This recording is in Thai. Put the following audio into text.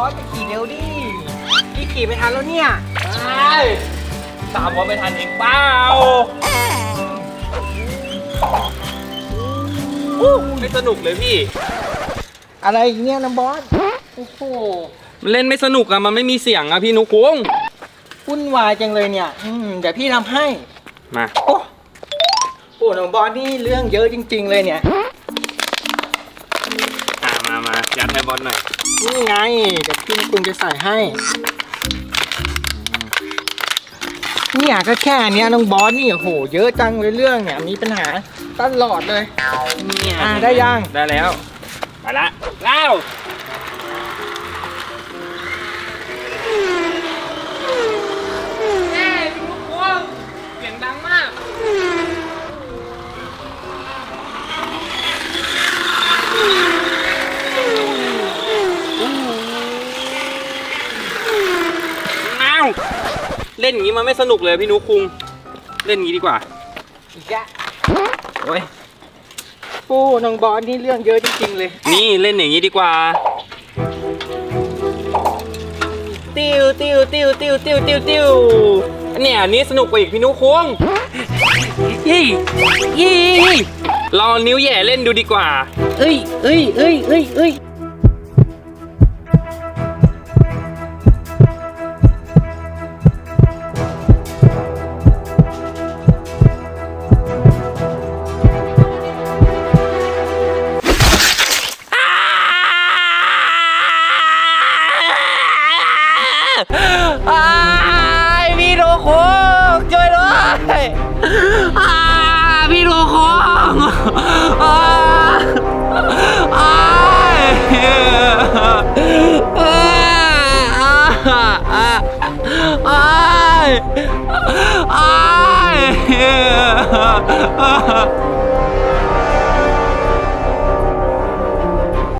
อสจะขี่เร็วดิพี่ขี่ไม่ทันแล้วเนี่ยใช่ตามว่าไม่ทันเองเปล่าอู้ไม่สนุกเลยพี่ อะไรเนี่ยน้องบอส โอ้โห มันเล่นไม่สนุกอะมันไม่มีเสียงอะพี่นุกคุ้งวุ่นวายจังเลยเนี่ย อืมเดี๋ยวพี่ทำให้ มา โอ้โหน้องบอสนี่เรื่องเยอะจริง ๆ เลยเนี่ยอ่ามามา ยัดให้บอลหน่อยนี่ไงเดี๋ยวพี่คุณจะใส่ให้เนี่ยก็แค่เนี้ยน้องบอสนี่โอ้โห เยอะจังเลยเรื่องเนี่ยมีปัญหาตลอดเลยเนี่ยอ่าได้ยังได้แล้วไปละแล้ว เล่นอย่างนี้มันไม่สนุกเลยพี่นุคุง เล่นอย่างนี้ดีกว่าอีกแล้วโอ้ยโอ้น้องบอสนี่เรื่องเยอะจริงๆเลย นี่เล่นอย่างนี้ดีกว่า ติวติวติวติวติวติวติวเนี่ยอันนี้สนุกกว่าอีกพี่นุคุงยี่ยี่ลองนิ้วแหย่เล่นดูดีกว่า เอ้ยเอ้ยเอ้ยเอ้ยเอ้ย อ้ายพี่โลโคงช่วยด้วยอ้าพี่โลโคงอ้าอ้ายอ้าอ้าอ้าอ้ายอ้าย